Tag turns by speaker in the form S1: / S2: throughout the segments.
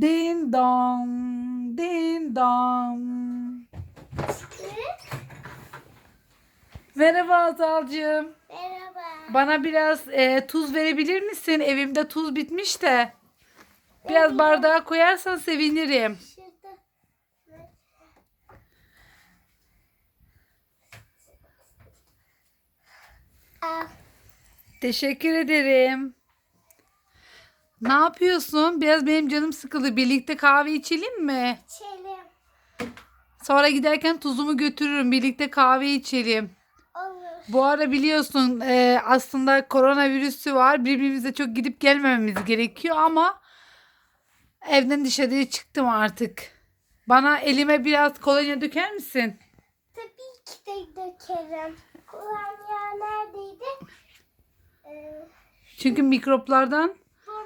S1: Din dong, din dong. Merhaba Azalcığım.
S2: Merhaba.
S1: Bana biraz e, tuz verebilir misin? Evimde tuz bitmiş de. Biraz bardağa koyarsan sevinirim.
S2: Şurada. Al.
S1: Teşekkür ederim. Ne yapıyorsun? Biraz benim canım sıkıldı. Birlikte kahve içelim mi?
S2: İçelim.
S1: Sonra giderken tuzumu götürürüm. Birlikte kahve içelim.
S2: Olur.
S1: Bu ara biliyorsun e, aslında koronavirüsü var. Birbirimize çok gidip gelmememiz gerekiyor ama evden dışarıya çıktım artık. Bana elime biraz kolonya döker misin?
S2: Tabii ki de dökerim. Kolonya neredeydi? Ee,
S1: Çünkü mikroplardan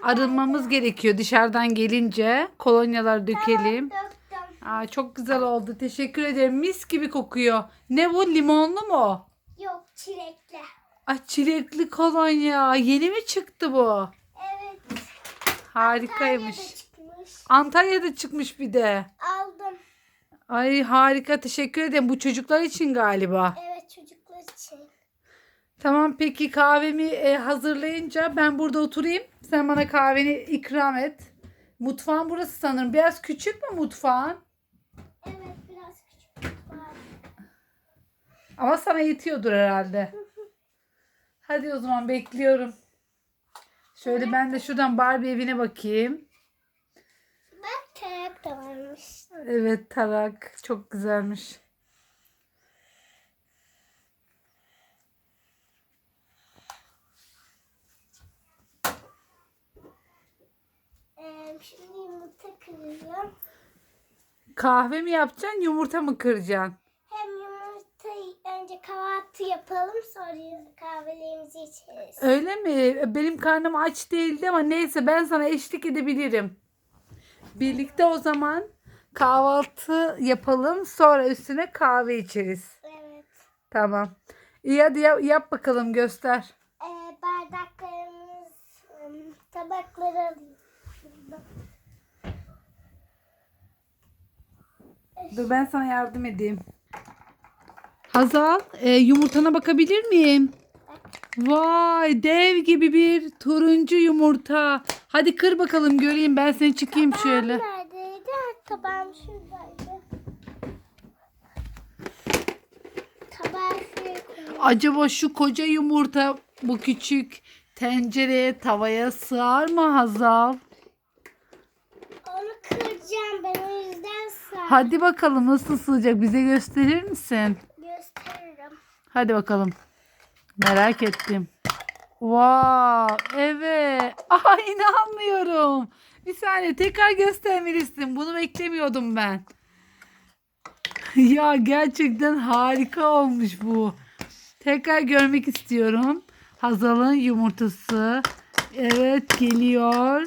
S1: arınmamız gerekiyor dışarıdan gelince. Kolonyalar dökelim.
S2: döktüm.
S1: Aa, çok güzel oldu. Teşekkür ederim. Mis gibi kokuyor. Ne bu? Limonlu mu?
S2: Yok çilekli.
S1: Ay çilekli kolonya. Yeni mi çıktı bu?
S2: Evet.
S1: Harikaymış.
S2: De çıkmış.
S1: Antalya'da çıkmış bir de.
S2: Aldım.
S1: Ay harika. Teşekkür ederim. Bu çocuklar için galiba.
S2: Evet.
S1: Tamam peki kahvemi e, hazırlayınca ben burada oturayım. Sen bana kahveni ikram et. Mutfağın burası sanırım. Biraz küçük mü mutfağın?
S2: Evet biraz küçük var.
S1: Ama sana yetiyordur herhalde. Hadi o zaman bekliyorum. Şöyle ben de şuradan Barbie evine bakayım.
S2: Bak tarak da varmış.
S1: Evet tarak çok güzelmiş.
S2: Şimdi yumurta kırıyorum.
S1: Kahve mi yapacaksın yumurta mı kıracaksın?
S2: Hem yumurtayı önce kahvaltı yapalım sonra kahvelerimizi içeriz.
S1: Öyle mi? Benim karnım aç değildi ama neyse ben sana eşlik edebilirim. Birlikte o zaman kahvaltı yapalım sonra üstüne kahve içeriz.
S2: Evet.
S1: Tamam. İyi hadi yap, yap bakalım göster.
S2: Ee, bardaklarımız, ım, tabakları alayım.
S1: Dur ben sana yardım edeyim. Hazal e, yumurtana bakabilir miyim? Vay dev gibi bir turuncu yumurta. Hadi kır bakalım göreyim ben seni çıkayım şöyle.
S2: Tabağım neredeydi? Tabağım şuradaydı. Tabağı şuraya koyayım.
S1: Acaba şu koca yumurta bu küçük tencereye tavaya sığar mı Hazal?
S2: Onu kıracağım ben o yüzden sağ
S1: Hadi bakalım nasıl sığacak bize gösterir misin?
S2: gösteririm.
S1: Hadi bakalım. Merak ettim. Wow, evet. Aha inanmıyorum. Bir saniye tekrar göstermelisin. Bunu beklemiyordum ben. ya gerçekten harika olmuş bu. Tekrar görmek istiyorum. Hazal'ın yumurtası. Evet geliyor.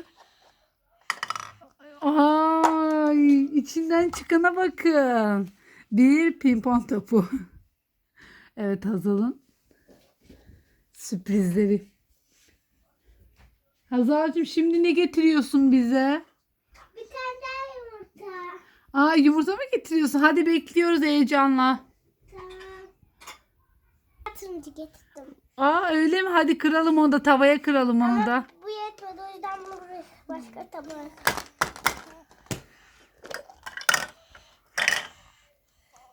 S1: Ay içinden çıkana bakın. Bir pimpon topu. Evet Hazal'ın sürprizleri. Hazal'cığım şimdi ne getiriyorsun bize?
S2: Bir tane daha yumurta.
S1: Aa yumurta mı getiriyorsun? Hadi bekliyoruz heyecanla.
S2: Tamam. Getirdim.
S1: Aa öyle mi? Hadi kıralım onu da tavaya kıralım onu da.
S2: Bu yetmedi o yüzden bunu başka tabağa.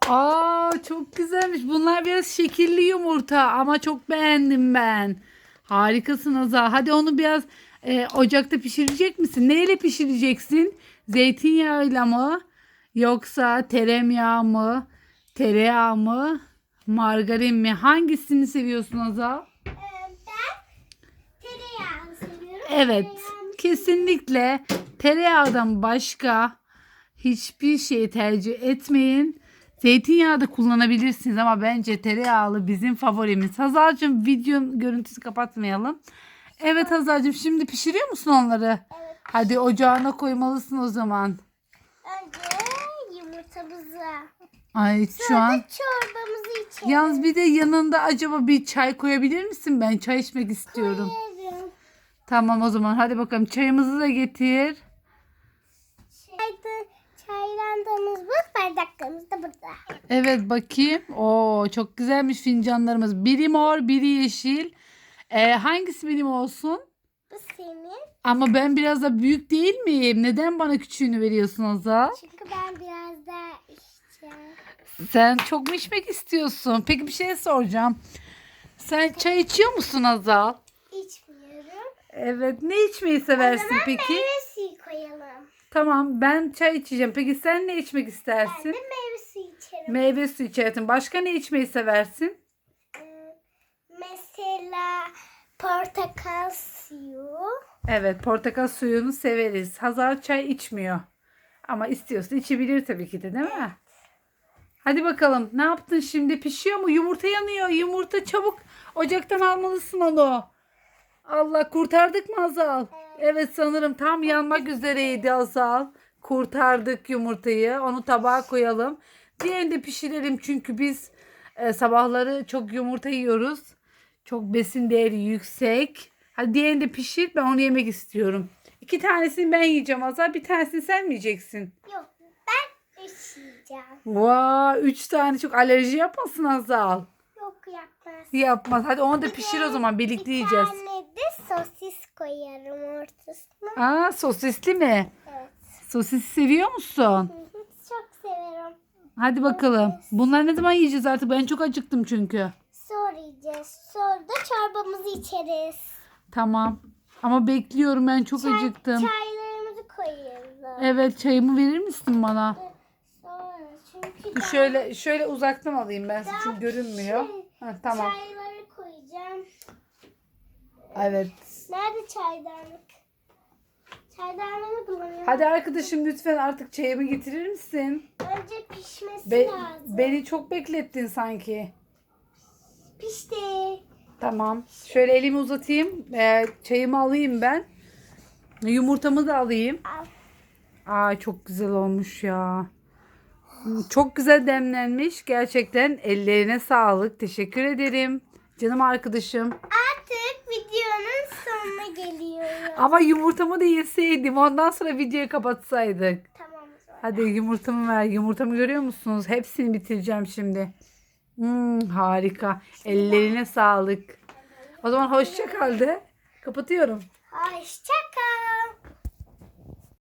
S1: Aa çok güzelmiş. Bunlar biraz şekilli yumurta ama çok beğendim ben. Harikasın Hazal. Hadi onu biraz e, ocakta pişirecek misin? Neyle pişireceksin? Zeytinyağıyla mı? Yoksa tereyağı mı? Tereyağı mı? Margarin mi? Hangisini seviyorsun Hazal?
S2: Ee, ben tereyağını seviyorum.
S1: Evet.
S2: Tereyağını
S1: Kesinlikle tereyağından başka hiçbir şey tercih etmeyin. Zeytinyağı da kullanabilirsiniz ama bence tereyağlı bizim favorimiz. Hazal'cığım video görüntüsü kapatmayalım. Evet Hazal'cığım şimdi pişiriyor musun onları?
S2: Evet.
S1: Hadi ocağına koymalısın o zaman.
S2: Önce yumurtamızı.
S1: Ay şu
S2: Sonra
S1: an
S2: da çorbamızı içelim.
S1: yalnız bir de yanında acaba bir çay koyabilir misin? Ben çay içmek istiyorum.
S2: Koyarım.
S1: Tamam o zaman hadi bakalım çayımızı da getir.
S2: Çayda, çaylandığımız bu.
S1: Evet bakayım. Oo çok güzelmiş fincanlarımız. Biri mor, biri yeşil. Ee, hangisi benim olsun?
S2: Bu senin.
S1: Ama ben biraz da büyük değil miyim? Neden bana küçüğünü veriyorsun Azal?
S2: Çünkü ben biraz daha içeceğim.
S1: Sen çok mu içmek istiyorsun? Peki bir şey soracağım. Sen çay içiyor musun Azal?
S2: İçmiyorum.
S1: Evet. Ne içmeyi seversin peki?
S2: Meyve suyu koyalım.
S1: Tamam ben çay içeceğim. Peki sen ne içmek
S2: Ben
S1: istersin?
S2: de meyve suyu içerim.
S1: Meyve suyu içersin. Başka ne içmeyi seversin?
S2: Ee, Mesela portakal suyu.
S1: Evet portakal suyunu severiz. Hazar çay içmiyor. Ama istiyorsa içebilir tabii ki de değil mi? Hadi bakalım ne yaptın şimdi pişiyor mu? Yumurta yanıyor. Yumurta çabuk ocaktan almalısın onu. Allah kurtardık mı Azal? Evet sanırım tam yanmak üzereydi Azal. Kurtardık yumurtayı. Onu tabağa koyalım. Diğerini de pişirelim çünkü biz e, sabahları çok yumurta yiyoruz. Çok besin değeri yüksek. Hadi diğerini de pişir. Ben onu yemek istiyorum. İki tanesini ben yiyeceğim Azal. Bir tanesini sen mi yiyeceksin?
S2: Yok ben üşüyeceğim.
S1: Vay üç tane çok alerji yapmasın Azal.
S2: Yok yapmaz.
S1: Yapmaz. Hadi onu da pişir o zaman. Birlikte yiyeceğiz.
S2: Bir tane de sosis koyarım ortasına.
S1: Aa sosisli mi?
S2: Evet.
S1: Sosis seviyor musun?
S2: Hı.
S1: Hadi bakalım. Bunları ne zaman yiyeceğiz artık? Ben çok acıktım çünkü.
S2: Sonra yiyeceğiz. Sonra da çorbamızı içeriz.
S1: Tamam. Ama bekliyorum ben çok
S2: Çay-
S1: acıktım.
S2: Çaylarımızı koyarız.
S1: Evet çayımı verir misin bana?
S2: Sonra çünkü
S1: Şöyle şöyle uzaktan alayım ben
S2: daha
S1: çünkü görünmüyor.
S2: şey-
S1: Ha, tamam.
S2: Çayları koyacağım.
S1: Evet.
S2: Nerede çaydanlık? Çaydanlığını bulamıyorum.
S1: Hadi arkadaşım lütfen artık çayımı getirir misin?
S2: Önce pişmesi
S1: Be-
S2: lazım.
S1: beni çok beklettin sanki.
S2: Pişti.
S1: Tamam. Şöyle elimi uzatayım. Ee, çayımı alayım ben. Yumurtamı da alayım.
S2: Al.
S1: Aa çok güzel olmuş ya. Çok güzel demlenmiş. Gerçekten ellerine sağlık. Teşekkür ederim. Canım arkadaşım.
S2: Artık videonun sonuna geliyoruz.
S1: Ama yumurtamı da yeseydim. Ondan sonra videoyu kapatsaydık.
S2: Tamam zaman.
S1: Hadi yumurtamı ver. Yumurtamı görüyor musunuz? Hepsini bitireceğim şimdi. Hmm, harika. Ellerine sağlık. O zaman hoşça kal de. Kapatıyorum.
S2: Hoşça kal.